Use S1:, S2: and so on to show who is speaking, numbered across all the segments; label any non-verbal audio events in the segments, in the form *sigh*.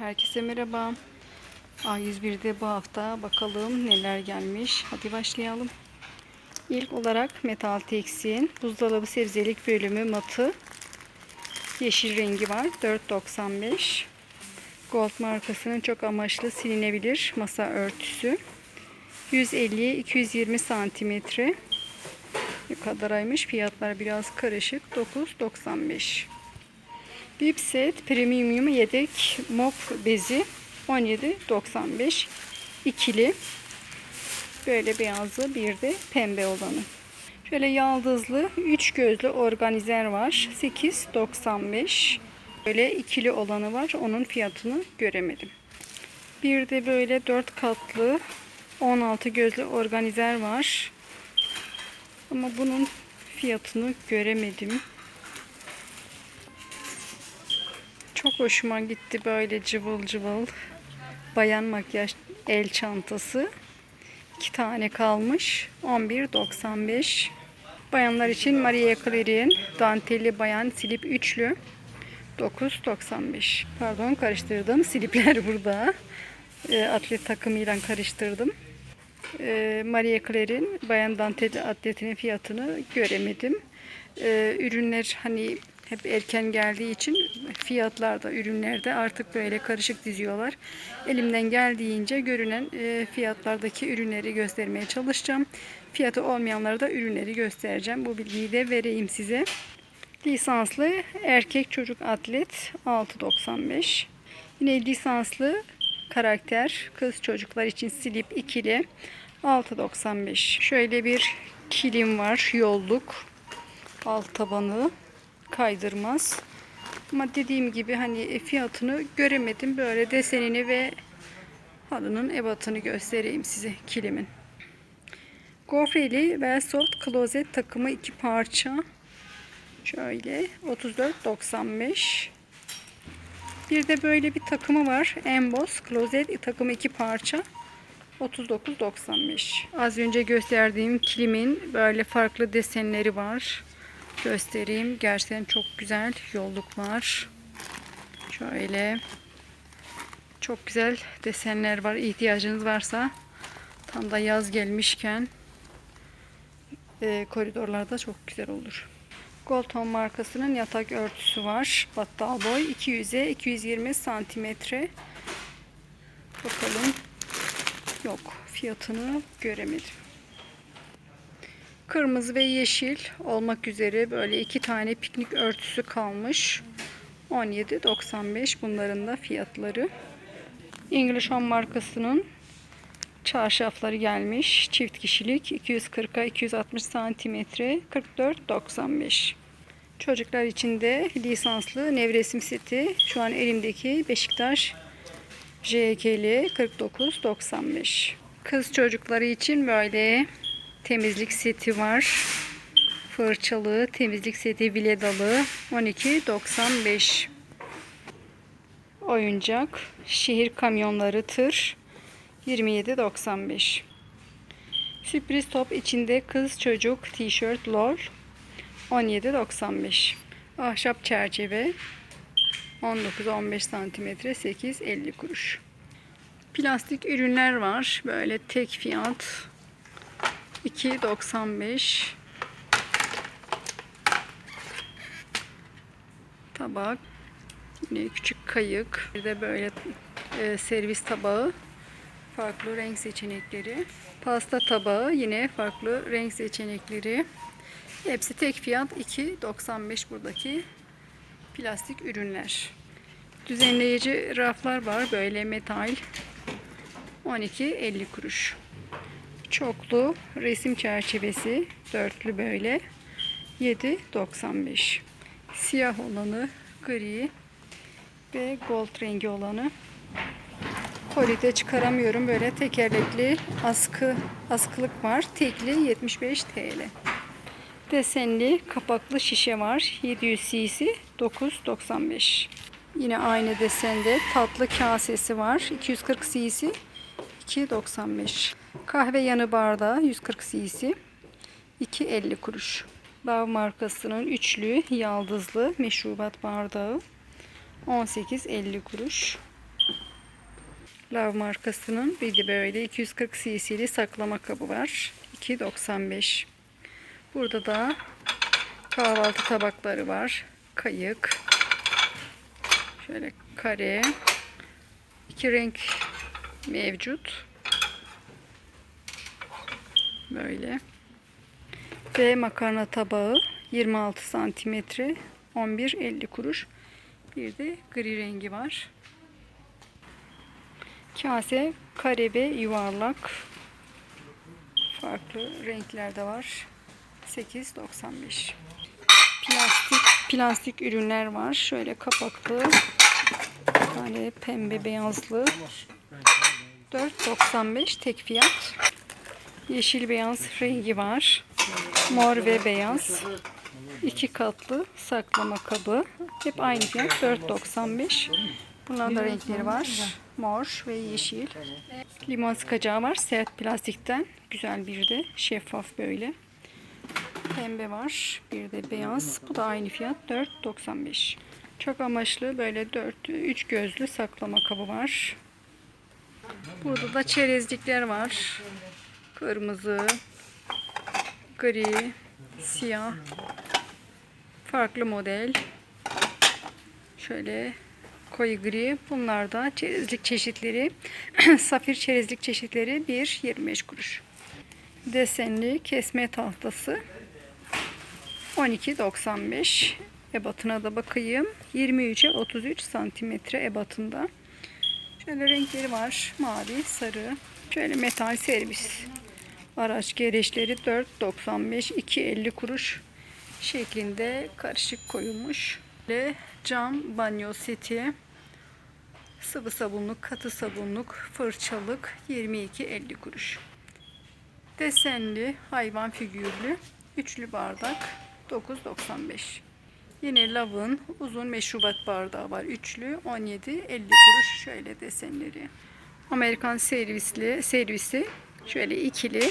S1: Herkese merhaba. A101'de bu hafta bakalım neler gelmiş. Hadi başlayalım. İlk olarak Metal Tex'in buzdolabı sebzelik bölümü matı. Yeşil rengi var. 4.95. Gold markasının çok amaçlı silinebilir masa örtüsü. 150-220 santimetre. Ne kadaraymış? Fiyatlar biraz karışık. 9.95. Bip set premium yedek mop bezi 17.95 ikili böyle beyazlı bir de pembe olanı. Şöyle yaldızlı 3 gözlü organizer var 8.95 böyle ikili olanı var onun fiyatını göremedim. Bir de böyle 4 katlı 16 gözlü organizer var. Ama bunun fiyatını göremedim. Hoşuma gitti böyle cıvıl cıvıl. Bayan makyaj el çantası. İki tane kalmış. 11.95. Bayanlar için Maria Claire'in dantelli bayan silip üçlü. 9.95. Pardon karıştırdım. Silipler burada. E, atlet takımıyla karıştırdım. E, Maria Claire'in bayan dantelli atletinin fiyatını göremedim. E, ürünler hani hep erken geldiği için fiyatlarda ürünlerde artık böyle karışık diziyorlar. Elimden geldiğince görünen e, fiyatlardaki ürünleri göstermeye çalışacağım. Fiyatı olmayanlara da ürünleri göstereceğim. Bu bilgiyi de vereyim size. Lisanslı erkek çocuk atlet 6.95. Yine lisanslı karakter kız çocuklar için silip ikili 6.95. Şöyle bir kilim var yolluk alt tabanı kaydırmaz. Ama dediğim gibi hani fiyatını göremedim. Böyle desenini ve halının ebatını göstereyim size kilimin. Gofreli ve soft klozet takımı iki parça. Şöyle 34.95. Bir de böyle bir takımı var. Emboss klozet takımı iki parça. 39.95. Az önce gösterdiğim kilimin böyle farklı desenleri var göstereyim. Gerçekten çok güzel yolluk var. Şöyle çok güzel desenler var. İhtiyacınız varsa tam da yaz gelmişken e, koridorlarda çok güzel olur. Golton markasının yatak örtüsü var. Battal boy 200'e 220 santimetre. Bakalım. Yok. Fiyatını göremedim. Kırmızı ve yeşil olmak üzere böyle iki tane piknik örtüsü kalmış. 17.95 bunların da fiyatları. English Home markasının çarşafları gelmiş. Çift kişilik 240'a 260 santimetre 44.95. Çocuklar için de lisanslı nevresim seti. Şu an elimdeki Beşiktaş JK'li 49.95. Kız çocukları için böyle temizlik seti var. Fırçalı temizlik seti viledalı 12.95. Oyuncak şehir kamyonları tır 27.95. Sürpriz top içinde kız çocuk tişört lol 17.95. Ahşap çerçeve 19-15 santimetre 8.50 kuruş. Plastik ürünler var. Böyle tek fiyat 2.95 tabak. Yine küçük kayık. Bir de böyle e, servis tabağı. Farklı renk seçenekleri. Pasta tabağı yine farklı renk seçenekleri. Hepsi tek fiyat 2.95 buradaki plastik ürünler. Düzenleyici raflar var böyle metal. 12.50 kuruş çoklu resim çerçevesi dörtlü böyle 7.95 siyah olanı gri ve gold rengi olanı. Kolide çıkaramıyorum böyle tekerlekli askı askılık var. Tekli 75 TL desenli kapaklı şişe var. 700 cc 9.95 yine aynı desende tatlı kasesi var. 240 cc 2.95 Kahve yanı bardağı 140 cc 2.50 kuruş. Dav markasının üçlü yaldızlı meşrubat bardağı 18.50 kuruş. Lav markasının bir de böyle 240 cc'li saklama kabı var. 2.95. Burada da kahvaltı tabakları var. Kayık. Şöyle kare. iki renk mevcut. Böyle. Ve makarna tabağı 26 santimetre 11.50 kuruş. Bir de gri rengi var. Kase kare ve yuvarlak. Farklı renklerde var. 8.95. Plastik plastik ürünler var. Şöyle kapaklı. Böyle pembe beyazlı. 4.95 tek fiyat. Yeşil beyaz rengi var. Mor ve beyaz. iki katlı saklama kabı. Hep aynı fiyat 4.95. Bunların da renkleri var. Mor ve yeşil. Limon sıkacağı var. Sert plastikten. Güzel bir de. Şeffaf böyle. Pembe var. Bir de beyaz. Bu da aynı fiyat. 4.95. Çok amaçlı böyle 4 3 gözlü saklama kabı var. Burada da çerezlikler var. Kırmızı, gri, siyah. Farklı model. Şöyle koyu gri. Bunlar da çerezlik çeşitleri. *clears throat* Safir çerezlik çeşitleri 1.25 kuruş. Desenli kesme tahtası 12.95 ebatına da bakayım. 23'e 33 santimetre ebatında. Şöyle renkleri var. Mavi, sarı. Şöyle metal servis. Araç gereçleri 4.95 2.50 kuruş şeklinde karışık koyulmuş. Ve cam banyo seti. Sıvı sabunluk, katı sabunluk, fırçalık 22.50 kuruş. Desenli, hayvan figürlü, üçlü bardak 9.95. Yine Love'ın uzun meşrubat bardağı var. Üçlü 17.50 kuruş şöyle desenleri. Amerikan servisli servisi şöyle ikili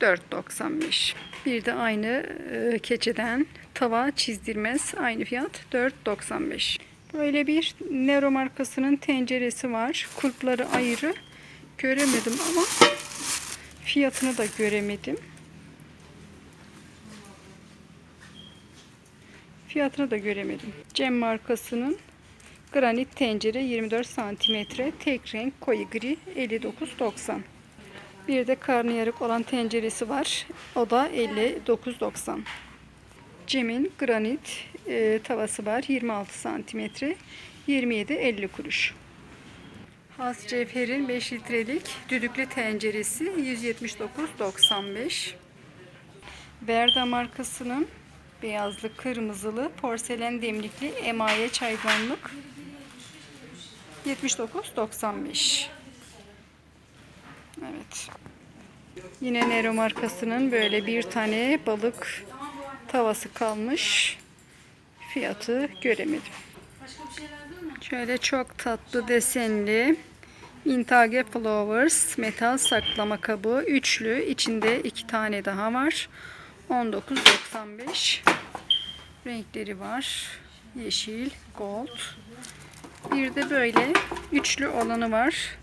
S1: 4.95. Bir de aynı e, keçeden tava çizdirmez. Aynı fiyat 4.95. Böyle bir Nero markasının tenceresi var. Kulpları ayrı. Göremedim ama fiyatını da göremedim. Fiyatını da göremedim. Cem markasının granit tencere 24 santimetre tek renk koyu gri 59.90. Bir de karnıyarık olan tenceresi var. O da 59.90. Cem'in granit e, tavası var. 26 santimetre 27.50 kuruş. Has Cevher'in 5 litrelik düdüklü tenceresi 179.95. Verda markasının beyazlı, kırmızılı, porselen demlikli emaye çaydanlık 79.95. Evet. Yine Nero markasının böyle bir tane balık tavası kalmış. Fiyatı göremedim. Şöyle çok tatlı desenli Intage Flowers metal saklama kabı üçlü. içinde iki tane daha var. 19.95 renkleri var. Yeşil, gold. Bir de böyle üçlü olanı var.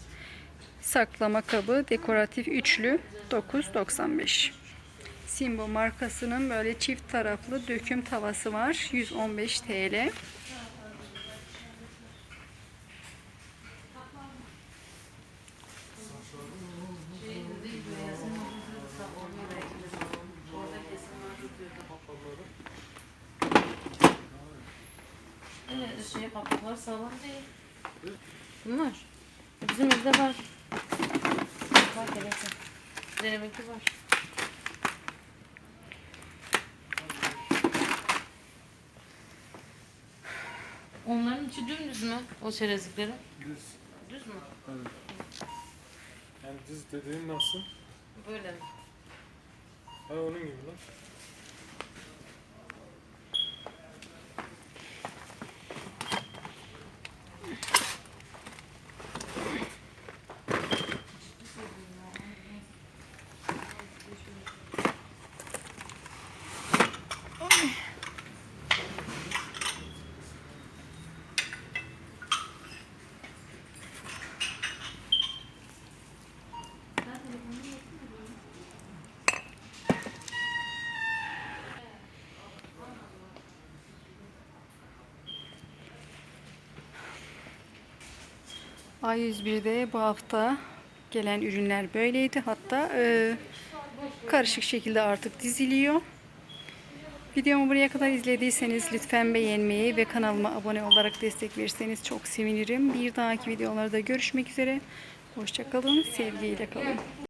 S1: Saklama kabı dekoratif üçlü 9.95. Simbo markasının böyle çift taraflı döküm tavası var. 115 TL.
S2: Evet, şey kapaklar sağlam. Bunlar. Bizim evde var. Var gerekli. Zeynep'inki var. Onların içi dümdüz mü? O çerezliklerin.
S3: Düz.
S2: Düz mü?
S3: Evet. Yani düz dediğin nasıl?
S2: Böyle mi?
S3: Ha onun gibi lan.
S1: A101'de bu hafta gelen ürünler böyleydi. Hatta e, karışık şekilde artık diziliyor. Videomu buraya kadar izlediyseniz lütfen beğenmeyi ve kanalıma abone olarak destek verirseniz çok sevinirim. Bir dahaki videolarda görüşmek üzere. Hoşçakalın, sevgiyle kalın.